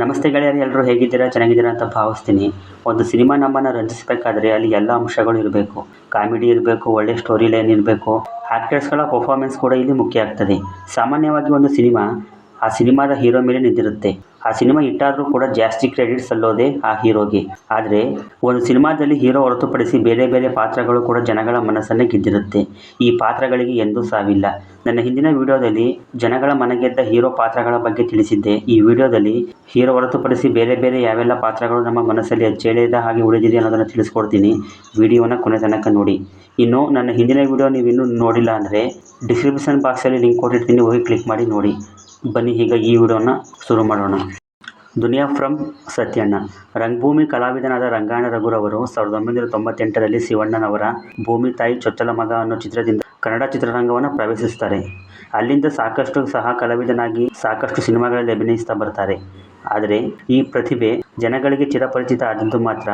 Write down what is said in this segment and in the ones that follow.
ನಮಸ್ತೆ ಗೆಳೆಯರು ಎಲ್ಲರೂ ಹೇಗಿದ್ದೀರಾ? ಚೆನ್ನಾಗಿದ್ದೀರಾ ಅಂತ ಭಾವಿಸ್ತೀನಿ. ಒಂದು ಸಿನಿಮಾ ನಮ್ಮನ್ನು ರಂಜಿಸಬೇಕಾದ್ರೆ ಅಲ್ಲಿ ಎಲ್ಲ ಅಂಶಗಳು ಇರಬೇಕು. ಕಾಮಿಡಿ ಇರಬೇಕು, ಒಳ್ಳೆ ಸ್ಟೋರಿ ಲೈನ್ ಇರಬೇಕು. ಆ್ಯಕ್ಟರ್ಸ್ಗಳ ಪರ್ಫಾರ್ಮೆನ್ಸ್ ಕೂಡ ಇಲ್ಲಿ ಮುಖ್ಯ ಆಗ್ತದೆ. ಸಾಮಾನ್ಯವಾಗಿ ಒಂದು ಸಿನಿಮಾ, ಆ ಸಿನಿಮಾದ ಹೀರೋ ಮೇಲೆ ನಿಂತಿರುತ್ತೆ. ಆ ಸಿನಿಮಾ ಹಿಟ್ಟಾದರೂ ಕೂಡ ಜಾಸ್ತಿ ಕ್ರೆಡಿಟ್ ಸಲ್ಲೋದೆ ಆ ಹೀರೋಗೆ. ಆದರೆ, ಒಂದು ಸಿನಿಮಾದಲ್ಲಿ ಹೀರೋ ಹೊರತುಪಡಿಸಿ ಬೇರೆ ಬೇರೆ ಪಾತ್ರಗಳು ಕೂಡ ಜನಗಳ ಮನಸ್ಸನ್ನು ಗೆದ್ದಿರುತ್ತೆ. ಈ ಪಾತ್ರಗಳಿಗೆ ಎಂದೂ ಸಾವಿಲ್ಲ. ನನ್ನ ಹಿಂದಿನ ವಿಡಿಯೋದಲ್ಲಿ ಜನಗಳ ಮನಗೆದ್ದ ಹೀರೋ ಪಾತ್ರಗಳ ಬಗ್ಗೆ ತಿಳಿಸಿದ್ದೆ. ಈ ವಿಡಿಯೋದಲ್ಲಿ ಹೀರೋ ಹೊರತುಪಡಿಸಿ ಬೇರೆ ಬೇರೆ ಯಾವೆಲ್ಲ ಪಾತ್ರಗಳು ನಮ್ಮ ಮನಸ್ಸಲ್ಲಿ ಅಚ್ಚಳಿಯದ ಹಾಗೆ ಉಳಿದಿದೆ ಅನ್ನೋದನ್ನು ತಿಳಿಸ್ಕೊಡ್ತೀನಿ. ವಿಡಿಯೋನ ಕೊನೆ ತನಕ ನೋಡಿ. ಇನ್ನು ನನ್ನ ಹಿಂದಿನ ವಿಡಿಯೋ ನೀವು ಇನ್ನೂ ನೋಡಿಲ್ಲ ಅಂದರೆ ಡಿಸ್ಕ್ರಿಪ್ಷನ್ ಬಾಕ್ಸಲ್ಲಿ ಲಿಂಕ್ ಕೊಟ್ಟಿರ್ತೀನಿ. ಹೋಗಿ ಕ್ಲಿಕ್ ಮಾಡಿ ನೋಡಿ. ಬನ್ನಿ, ಈಗ ಈ ವಿಡಿಯೋನ ಶುರು ಮಾಡೋಣ. ದುನಿಯಾ ಫ್ರಮ್ ಸತ್ಯಣ್ಣ. ರಂಗಭೂಮಿ ಕಲಾವಿದನಾದ ರಂಗಾಯಣ ರಘುರವರು ಸಾವಿರದ ಒಂಬೈನೂರ ತೊಂಬತ್ತೆಂಟರಲ್ಲಿ ಶಿವಣ್ಣನವರ ಭೂಮಿ ತಾಯಿ ಚೊಚ್ಚಲ ಮಗ ಅನ್ನೋ ಚಿತ್ರದಿಂದ ಕನ್ನಡ ಚಿತ್ರರಂಗವನ್ನು ಪ್ರವೇಶಿಸ್ತಾರೆ. ಅಲ್ಲಿಂದ ಸಾಕಷ್ಟು ಸಹ ಕಲಾವಿದನಾಗಿ ಸಾಕಷ್ಟು ಸಿನಿಮಾಗಳಲ್ಲಿ ಅಭಿನಯಿಸ್ತಾ ಬರ್ತಾರೆ. ಆದರೆ ಈ ಪ್ರತಿಭೆ ಜನಗಳಿಗೆ ಚಿರಪರಿಚಿತ ಆದದ್ದು ಮಾತ್ರ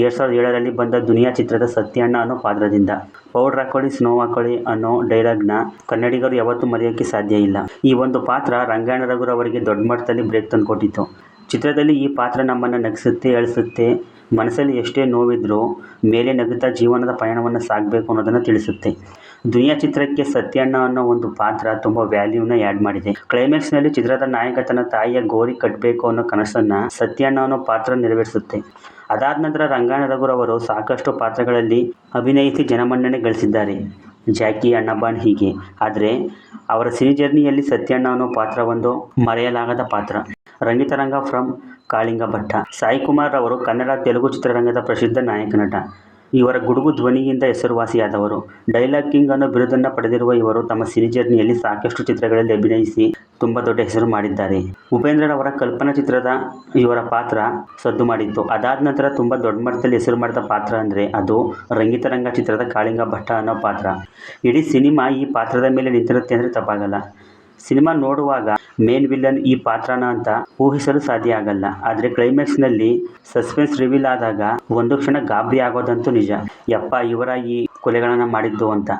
ಎರಡು ಸಾವಿರದ ಏಳರಲ್ಲಿ ಬಂದ ದುನಿಯಾ ಚಿತ್ರದ ಸತ್ಯಣ್ಣ ಅನ್ನೋ ಪಾತ್ರದಿಂದ. ಪೌಡ್ರ್ ಹಾಕೊಳ್ಳಿ ಸ್ನೋ ಹಾಕೊಳ್ಳಿ ಅನ್ನೋ ಡೈಲಾಗ್ನ ಕನ್ನಡಿಗರು ಯಾವತ್ತೂ ಮರೆಯೋಕ್ಕೆ ಸಾಧ್ಯ ಇಲ್ಲ. ಈ ಒಂದು ಪಾತ್ರ ರಂಗಾಯಣ ರಘುರವರಿಗೆ ದೊಡ್ಡ ಮಟ್ಟದಲ್ಲಿ ಬ್ರೇಕ್ ತಂದುಕೊಟ್ಟಿತ್ತು. ಚಿತ್ರದಲ್ಲಿ ಈ ಪಾತ್ರ ನಮ್ಮನ್ನು ನಗಿಸುತ್ತೆ ಅಳಿಸುತ್ತೆ ಮನಸ್ಸಲ್ಲಿ ಎಷ್ಟೇ ನೋವಿದ್ರೂ ಮೇಲೆ ನಗುತ್ತಾ ಜೀವನದ ಪಯಣವನ್ನು ಸಾಗಬೇಕು ಅನ್ನೋದನ್ನು ತಿಳಿಸುತ್ತೆ. ದುನಿಯಾ ಚಿತ್ರಕ್ಕೆ ಸತ್ಯಣ್ಣ ಅನ್ನೋ ಒಂದು ಪಾತ್ರ ತುಂಬಾ ವ್ಯಾಲ್ಯೂನ ಆ್ಯಡ್ ಮಾಡಿದೆ. ಕ್ಲೈಮ್ಯಾಕ್ಸ್ನಲ್ಲಿ ಚಿತ್ರದ ನಾಯಕ ತನ್ನ ತಾಯಿಯ ಗೋರಿ ಕಟ್ಟಬೇಕು ಅನ್ನೋ ಕನಸನ್ನ ಸತ್ಯಣ್ಣ ಅನ್ನೋ ಪಾತ್ರ ನೆರವೇರಿಸುತ್ತೆ. ಅದಾದ ನಂತರ ರಂಗಾಯಣ ರಘುರವರು ಸಾಕಷ್ಟು ಪಾತ್ರಗಳಲ್ಲಿ ಅಭಿನಯಿಸಿ ಜನಮನ್ನಣೆ ಗಳಿಸಿದ್ದಾರೆ. ಜಾಕಿ ಅಣ್ಣಬಾಣ್ ಹೀಗೆ. ಆದರೆ ಅವರ ಸಿನಿ ಜರ್ನಿಯಲ್ಲಿ ಸತ್ಯಣ್ಣ ಅನ್ನೋ ಪಾತ್ರ ಒಂದು ಮರೆಯಲಾಗದ ಪಾತ್ರ. ರಂಗಿತರಂಗ ಫ್ರಮ್ ಕಾಳಿಂಗ ಭಟ್ಟ ಸಾಯಿ ಕುಮಾರ್ ಅವರು ಕನ್ನಡ ತೆಲುಗು ಚಿತ್ರರಂಗದ ಪ್ರಸಿದ್ಧ ನಾಯಕ ನಟ. ಇವರ ಗುಡುಗು ಧ್ವನಿಯಿಂದ ಹೆಸರುವಾಸಿಯಾದವರು. ಡೈಲಾಗ್ ಕಿಂಗ್ ಅನ್ನೋ ಬಿರುದನ್ನು ಪಡೆದಿರುವ ಇವರು ತಮ್ಮ ಸಿನಿ ಜರ್ನಿಯಲ್ಲಿ ಸಾಕಷ್ಟು ಚಿತ್ರಗಳಲ್ಲಿ ಅಭಿನಯಿಸಿ ತುಂಬ ದೊಡ್ಡ ಹೆಸರು ಮಾಡಿದ್ದಾರೆ. ಉಪೇಂದ್ರರವರ ಕಲ್ಪನಾ ಚಿತ್ರದ ಇವರ ಪಾತ್ರ ಸದ್ದು ಮಾಡಿತ್ತು. ಅದಾದ ನಂತರ ತುಂಬ ದೊಡ್ಡ ಮಟ್ಟದಲ್ಲಿ ಹೆಸರು ಮಾಡಿದ ಪಾತ್ರ ಅಂದರೆ ಅದು ರಂಗಿತರಂಗ ಚಿತ್ರದ ಕಾಳಿಂಗ ಭಟ್ಟ ಅನ್ನೋ ಪಾತ್ರ. ಇಡೀ ಸಿನಿಮಾ ಈ ಪಾತ್ರದ ಮೇಲೆ ನಿಂತಿರುತ್ತೆ ಅಂದರೆ ತಪ್ಪಾಗಲ್ಲ. ಸಿನಿಮಾ ನೋಡುವಾಗ ಮೇನ್ ವಿಲನ್ ಈ ಪಾತ್ರನ ಅಂತ ಊಹಿಸಲು ಸಾಧ್ಯ ಆಗಲ್ಲ. ಆದರೆ ಕ್ಲೈಮ್ಯಾಕ್ಸ್ನಲ್ಲಿ ಸಸ್ಪೆನ್ಸ್ ರಿವೀಲ್ ಆದಾಗ ಒಂದು ಕ್ಷಣ ಗಾಬರಿ ಆಗೋದಂತೂ ನಿಜ. ಯಪ್ಪ, ಇವರ ಈ ಕೊಲೆಗಳನ್ನು ಮಾಡಿದ್ದು ಅಂತ.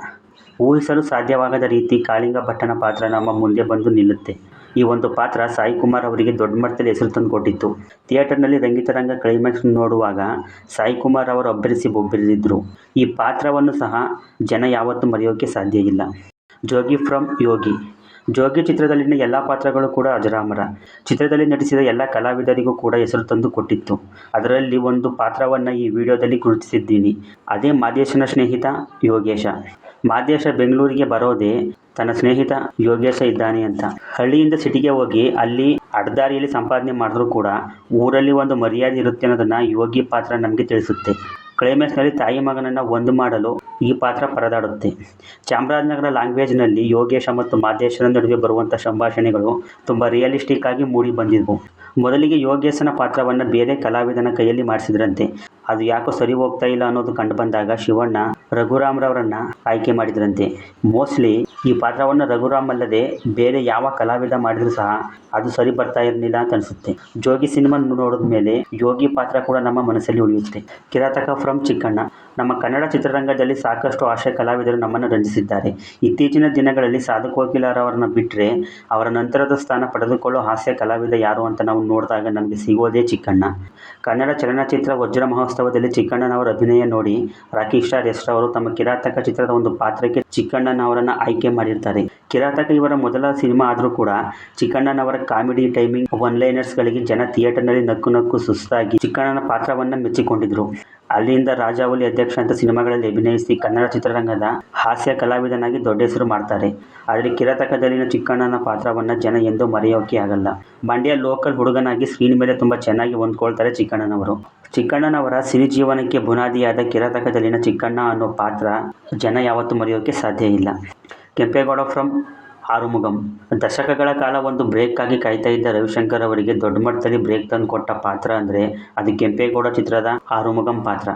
ಊಹಿಸಲು ಸಾಧ್ಯವಾಗದ ರೀತಿ ಕಾಳಿಂಗ ಭಟ್ಟನ ಪಾತ್ರ ನಮ್ಮ ಮುಂದೆ ಬಂದು ನಿಲ್ಲುತ್ತೆ. ಈ ಒಂದು ಪಾತ್ರ ಸಾಯಿ ಕುಮಾರ್ ಅವರಿಗೆ ದೊಡ್ಡ ಮಟ್ಟದಲ್ಲಿ ಹೆಸರು ತಂದು ಕೊಟ್ಟಿತ್ತು. ಥಿಯೇಟರ್ನಲ್ಲಿ ರಂಗಿತರಂಗ ಕ್ಲೈಮ್ಯಾಕ್ಸ್ ನೋಡುವಾಗ ಸಾಯಿ ಕುಮಾರ್ ಅವರು ಅಬ್ಬರಿಸಿ ಬೊಬ್ಬರಿದ್ರು. ಈ ಪಾತ್ರವನ್ನು ಸಹ ಜನ ಯಾವತ್ತೂ ಮರೆಯೋಕೆ ಸಾಧ್ಯ ಇಲ್ಲ. ಜೋಗಿ ಫ್ರಮ್ ಯೋಗಿ. ಜೋಗಿ ಚಿತ್ರದಲ್ಲಿನ ಎಲ್ಲ ಪಾತ್ರಗಳು ಕೂಡ ಅಜರಾಮರ. ಚಿತ್ರದಲ್ಲಿ ನಟಿಸಿದ ಎಲ್ಲ ಕಲಾವಿದರಿಗೂ ಕೂಡ ಹೆಸರು ತಂದು ಕೊಟ್ಟಿತ್ತು. ಅದರಲ್ಲಿ ಒಂದು ಪಾತ್ರವನ್ನು ಈ ವಿಡಿಯೋದಲ್ಲಿ ಗುರುತಿಸಿದ್ದೀನಿ. ಅದೇ ಮಾದೇಶನ ಸ್ನೇಹಿತ ಯೋಗೇಶ. ಮಾದೇಶ ಬೆಂಗಳೂರಿಗೆ ಬರೋದೇ ತನ್ನ ಸ್ನೇಹಿತ ಯೋಗೇಶ ಇದ್ದಾನೆ ಅಂತ. ಹಳ್ಳಿಯಿಂದ ಸಿಟಿಗೆ ಹೋಗಿ ಅಲ್ಲಿ ಅಡ್ಡದಾರಿಯಲ್ಲಿ ಸಂಪಾದನೆ ಮಾಡಿದ್ರು ಕೂಡ ಊರಲ್ಲಿ ಒಂದು ಮರ್ಯಾದೆ ಇರುತ್ತೆ ಅನ್ನೋದನ್ನು ಯೋಗಿ ಪಾತ್ರ ನಮಗೆ ತಿಳಿಸುತ್ತೆ. ಕ್ಲೈಮ್ಯಾಕ್ಸ್ನಲ್ಲಿ ತಾಯಿ ಮಗನನ್ನು ಒಂದು ಮಾಡಲು ಈ ಪಾತ್ರ ಪರದಾಡುತ್ತೆ. ಚಾಮರಾಜನಗರ ಲ್ಯಾಂಗ್ವೇಜ್ನಲ್ಲಿ ಯೋಗೇಶ ಮತ್ತು ಮಾದೇಶನ ನಡುವೆ ಬರುವಂಥ ಸಂಭಾಷಣೆಗಳು ತುಂಬ ರಿಯಲಿಸ್ಟಿಕ್ ಆಗಿ ಮೂಡಿ ಬಂದಿದ್ವು. ಮೊದಲಿಗೆ ಯೋಗೇಶನ ಪಾತ್ರವನ್ನು ಬೇರೆ ಕಲಾವಿದನ ಕೈಯಲ್ಲಿ ಮಾಡಿಸಿದ್ರಂತೆ. ಅದು ಯಾಕೋ ಸರಿ ಹೋಗ್ತಾ ಇಲ್ಲ ಅನ್ನೋದು ಕಂಡು ಬಂದಾಗ ಶಿವಣ್ಣ ರಘುರಾಮ್ರವರನ್ನ ಆಯ್ಕೆ ಮಾಡಿದ್ರಂತೆ. ಮೋಸ್ಟ್ಲಿ ಈ ಪಾತ್ರವನ್ನು ರಘುರಾಮ್ ಅಲ್ಲದೆ ಬೇರೆ ಯಾವ ಕಲಾವಿದ ಮಾಡಿದ್ರು ಸಹ ಅದು ಸರಿ ಬರ್ತಾ ಇರಲಿಲ್ಲ ಅಂತ ಅನಿಸುತ್ತೆ. ಜೋಗಿ ಸಿನಿಮಾ ನೋಡಿದ ಮೇಲೆ ಯೋಗಿ ಪಾತ್ರ ಕೂಡ ನಮ್ಮ ಮನಸ್ಸಲ್ಲಿ ಉಳಿಯುತ್ತೆ. ಕಿರಾತಕ ಫ್ರಮ್ ಚಿಕ್ಕಣ್ಣ. ನಮ್ಮ ಕನ್ನಡ ಚಿತ್ರರಂಗದಲ್ಲಿ ಸಾಕಷ್ಟು ಆಶಯ ಕಲಾವಿದರು ನಮ್ಮನ್ನು ರಂಜಿಸಿದ್ದಾರೆ. ಇತ್ತೀಚಿನ ದಿನಗಳಲ್ಲಿ ಸಾಧು ಕೋಕಿಲಾರವರನ್ನ ಬಿಟ್ಟರೆ ಅವರ ನಂತರದ ಸ್ಥಾನ ಪಡೆದುಕೊಳ್ಳೋ ಹಾಸ್ಯ ಕಲಾವಿದ ಯಾರು ಅಂತ ನಾವು ನೋಡಿದಾಗ ನಮಗೆ ಸಿಗೋದೇ ಚಿಕ್ಕಣ್ಣ. ಕನ್ನಡ ಚಲನಚಿತ್ರ ವಜ್ರ ಮಹೋತ್ಸವದಲ್ಲಿ ಚಿಕ್ಕಣ್ಣನವರ ಅಭಿನಯ ನೋಡಿ ರಾಕಿ ಸ್ಟಾರ್ ಎಸ್ ಅವರು ತಮ್ಮ ಕಿರಾತಕ ಚಿತ್ರದ ಒಂದು ಪಾತ್ರಕ್ಕೆ ಚಿಕ್ಕಣ್ಣನವರನ್ನು ಆಯ್ಕೆ ಮಾಡಿರ್ತಾರೆ. ಕಿರಾತಕ ಇವರ ಮೊದಲ ಸಿನಿಮಾ ಆದರೂ ಕೂಡ ಚಿಕ್ಕಣ್ಣನವರ ಕಾಮಿಡಿ ಟೈಮಿಂಗ್ ಒನ್ ಲೈನರ್ಸ್ಗಳಿಗೆ ಜನ ಥಿಯೇಟರ್ನಲ್ಲಿ ನಕ್ಕು ನಕ್ಕು ಸುಸ್ತಾಗಿ ಚಿಕ್ಕಣ್ಣನ ಪಾತ್ರವನ್ನು ಮೆಚ್ಚಿಕೊಂಡಿದ್ರು. ಅಲ್ಲಿಂದ ರಾಜಾವಲಿ ಅಧ್ಯಕ್ಷ ಅಂತ ಸಿನಿಮಾಗಳಲ್ಲಿ ಅಭಿನಯಿಸಿ ಕನ್ನಡ ಚಿತ್ರರಂಗದ ಹಾಸ್ಯ ಕಲಾವಿದನಾಗಿ ದೊಡ್ಡ ಹೆಸರು ಮಾಡ್ತಾರೆ. ಆದರೆ ಕಿರಾತಕದಲ್ಲಿನ ಚಿಕ್ಕಣ್ಣನ ಪಾತ್ರವನ್ನು ಜನ ಎಂದು ಮರೆಯೋಕೆ ಆಗಲ್ಲ. ಮಂಡ್ಯ ಲೋಕಲ್ ಹುಡುಗನಾಗಿ ಸ್ಕ್ರೀನ್ ಮೇಲೆ ತುಂಬ ಚೆನ್ನಾಗಿ ಹೊಂದ್ಕೊಳ್ತಾರೆ ಚಿಕ್ಕಣ್ಣನವರು. ಚಿಕ್ಕಣ್ಣನವರ ಸಿರಿ ಜೀವನಕ್ಕೆ ಬುನಾದಿಯಾದ ಕಿರಾತಕದಲ್ಲಿನ ಚಿಕ್ಕಣ್ಣ ಅನ್ನೋ ಪಾತ್ರ ಜನ ಯಾವತ್ತೂ ಮರೆಯೋಕೆ ಸಾಧ್ಯ ಇಲ್ಲ. ಕೆಂಪೇಗೌಡ ಫ್ರಮ್ ಆರುಮುಗಂ ದಶಕಗಳ ಕಾಲ ಒಂದು ಬ್ರೇಕ್ಗಾಗಿ ಕಾಯ್ತಾ ಇದ್ದ ರವಿಶಂಕರ್ ಅವರಿಗೆ ದೊಡ್ಡ ಮಟ್ಟದಲ್ಲಿ ಬ್ರೇಕ್ ತಂದು ಕೊಟ್ಟ ಪಾತ್ರ ಅಂದರೆ ಅದು ಕೆಂಪೇಗೌಡ ಚಿತ್ರದ ಆರುಮುಗಂ ಪಾತ್ರ.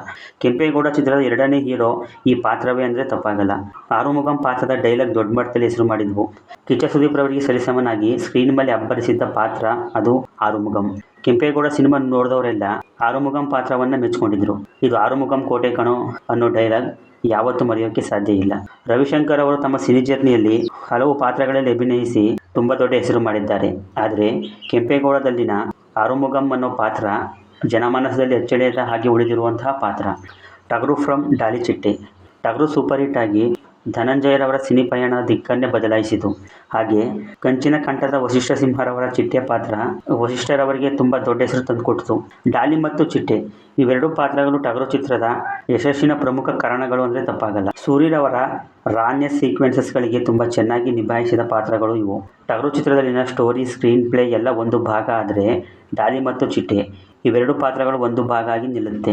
ಕೆಂಪೇಗೌಡ ಚಿತ್ರದ ಎರಡನೇ ಹೀರೋ ಈ ಪಾತ್ರವೇ ಅಂದರೆ ತಪ್ಪಾಗಲ್ಲ. ಆರುಮುಗಂ ಪಾತ್ರದ ಡೈಲಾಗ್ ದೊಡ್ಡ ಮಟ್ಟದಲ್ಲಿ ಹೆಸರು ಮಾಡಿದ್ವು. ಕಿಚ್ಚ ಸುದೀಪ್ ರವರಿಗೆ ಸರಿಸಮನಾಗಿ ಸ್ಕ್ರೀನ್ ಮೇಲೆ ಅಬ್ಬರಿಸಿದ್ದ ಪಾತ್ರ ಅದು ಆರುಮುಗಂ ಕೆಂಪೇಗೌಡ ಸಿನಿಮಾ ನೋಡಿದವರೆಲ್ಲ ಆರುಮುಗಂ ಪಾತ್ರವನ್ನು ಮೆಚ್ಕೊಂಡಿದ್ರು ಇದು ಆರುಮುಗಂ ಕೋಟೆ ಕಣೋ ಅನ್ನೋ ಡೈಲಾಗ್. ಯಾವತ್ತೂ ಮರೆಯೋಕ್ಕೆ ಸಾಧ್ಯ ಇಲ್ಲ. ರವಿಶಂಕರ್ ಅವರು ತಮ್ಮ ಸಿನಿ ಜರ್ನಿಯಲ್ಲಿ ಹಲವು ಪಾತ್ರಗಳಲ್ಲಿ ಅಭಿನಯಿಸಿ ತುಂಬ ದೊಡ್ಡ ಹೆಸರು ಮಾಡಿದ್ದಾರೆ. ಆದರೆ ಕೆಂಪೇಗೌಡದಲ್ಲಿನ ಆರುಮುಗಂ ಅನ್ನೋ ಪಾತ್ರ ಜನಮಾನಸದಲ್ಲಿ ಅಚ್ಚಳಿಯದ ಹಾಗೆ ಉಳಿದಿರುವಂತಹ ಪಾತ್ರ. ಟಗರು ಫ್ರಮ್ ಡಾಲಿ ಚಿಟ್ಟೆ. ಟಗರು ಸೂಪರ್ ಹಿಟ್ ಆಗಿ ಧನಂಜಯರವರ ಸಿನಿ ಪಯಣ ದಿಕ್ಕನ್ನೇ ಬದಲಾಯಿಸಿತು. ಹಾಗೆ ಕಂಚಿನ ಕಂಠದ ವಶಿಷ್ಠ ಸಿಂಹರವರ ಚಿಟ್ಟೆ ಪಾತ್ರ ವಸಿಷ್ಠರವರಿಗೆ ತುಂಬ ದೊಡ್ಡ ಹೆಸರು ತಂದುಕೊಟ್ಟಿತು. ಡಾಲಿ ಮತ್ತು ಚಿಟ್ಟೆ ಇವೆರಡು ಪಾತ್ರಗಳು ಟಗರು ಚಿತ್ರದ ಯಶಸ್ಸಿನ ಪ್ರಮುಖ ಕಾರಣಗಳು ಅಂದರೆ ತಪ್ಪಾಗಲ್ಲ. ಸೂರ್ಯರವರ ರಾನ್ಯ ಸೀಕ್ವೆನ್ಸಸ್ಗಳಿಗೆ ತುಂಬ ಚೆನ್ನಾಗಿ ನಿಭಾಯಿಸಿದ ಪಾತ್ರಗಳು ಇವು. ಟಗರು ಚಿತ್ರದಲ್ಲಿನ ಸ್ಟೋರಿ, ಸ್ಕ್ರೀನ್ ಪ್ಲೇ ಎಲ್ಲ ಒಂದು ಭಾಗ ಆದರೆ ಡಾಲಿ ಮತ್ತು ಚಿಟ್ಟೆ ಇವೆರಡು ಪಾತ್ರಗಳು ಒಂದು ಭಾಗ ಆಗಿ ನಿಲ್ಲುತ್ತೆ.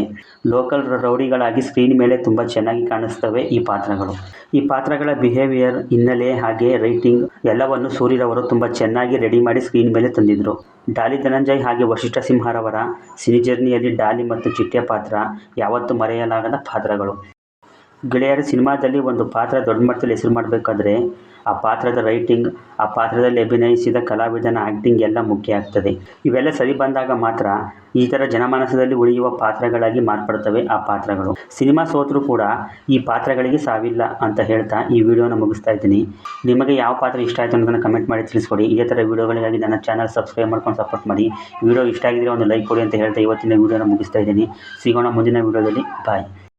ಲೋಕಲ್ ರೌಡಿಗಳಾಗಿ ಸ್ಕ್ರೀನ್ ಮೇಲೆ ತುಂಬ ಚೆನ್ನಾಗಿ ಕಾಣಿಸ್ತವೆ ಈ ಪಾತ್ರಗಳು. ಈ ಪಾತ್ರಗಳ ಬಿಹೇವಿಯರ್ ಹಿನ್ನೆಲೆ ಹಾಗೆ ರೈಟಿಂಗ್ ಎಲ್ಲವನ್ನು ಸೂರ್ಯರವರು ತುಂಬ ಚೆನ್ನಾಗಿ ರೆಡಿ ಮಾಡಿ ಸ್ಕ್ರೀನ್ ಮೇಲೆ ತಂದಿದ್ರು. ಡಾಲಿ ಧನಂಜಯ್ ಹಾಗೆ ವಶಿಷ್ಠ ಸಿಂಹರವರ ಸಿನಿ ಜರ್ನಿಯಲ್ಲಿ ಡಾಲಿ ಮತ್ತು ಚಿಟ್ಟೆ ಪಾತ್ರ ಯಾವತ್ತೂ ಮರೆಯಲಾಗದ ಪಾತ್ರಗಳು. ಗೆಳೆಯರ ಸಿನಿಮಾದಲ್ಲಿ ಒಂದು ಪಾತ್ರ ದೊಡ್ಡ ಮಟ್ಟದಲ್ಲಿ ಹೆಸರು ಮಾಡಬೇಕಾದ್ರೆ ಆ ಪಾತ್ರದ ರೈಟಿಂಗ್ ಆ ಪಾತ್ರದಲ್ಲಿ ಅಭಿನಯಿಸಿದ ಕಲಾವಿದನ ಆ್ಯಕ್ಟಿಂಗ್ ಎಲ್ಲ ಮುಖ್ಯ ಆಗ್ತದೆ. ಇವೆಲ್ಲ ಸರಿ ಬಂದಾಗ ಮಾತ್ರ ಈ ಥರ ಜನಮಾನಸದಲ್ಲಿ ಉಳಿಯುವ ಪಾತ್ರಗಳಾಗಿ ಮಾರ್ಪಡ್ತವೆ ಆ ಪಾತ್ರಗಳು. ಸಿನಿಮಾ ಸೋತರೂ ಕೂಡ ಈ ಪಾತ್ರಗಳಿಗೆ ಸಾವಿಲ್ಲ ಅಂತ ಹೇಳ್ತಾ ಈ ವಿಡಿಯೋನ ಮುಗಿಸ್ತಾ ಇದ್ದೀನಿ. ನಿಮಗೆ ಯಾವ ಪಾತ್ರ ಇಷ್ಟ ಆಯಿತು ಅನ್ನೋದನ್ನು ಕಮೆಂಟ್ ಮಾಡಿ ತಿಳಿಸ್ಕೊಡಿ. ಇದೇ ಥರ ವಿಡಿಯೋಗಳಿಗಾಗಿ ನನ್ನ ಚಾನಲ್ ಸಬ್ಸ್ಕ್ರೈಬ್ ಮಾಡ್ಕೊಂಡು ಸಪೋರ್ಟ್ ಮಾಡಿ. ವಿಡಿಯೋ ಇಷ್ಟ ಆಗಿದ್ರೆ ಒಂದು ಲೈಕ್ ಕೊಡಿ ಅಂತ ಹೇಳ್ತಾ ಇವತ್ತಿನ ವಿಡಿಯೋನ ಮುಗಿಸ್ತಾ ಇದ್ದೀನಿ. ಸಿಗೋಣ ಮುಂದಿನ ವಿಡಿಯೋದಲ್ಲಿ. ಬಾಯ್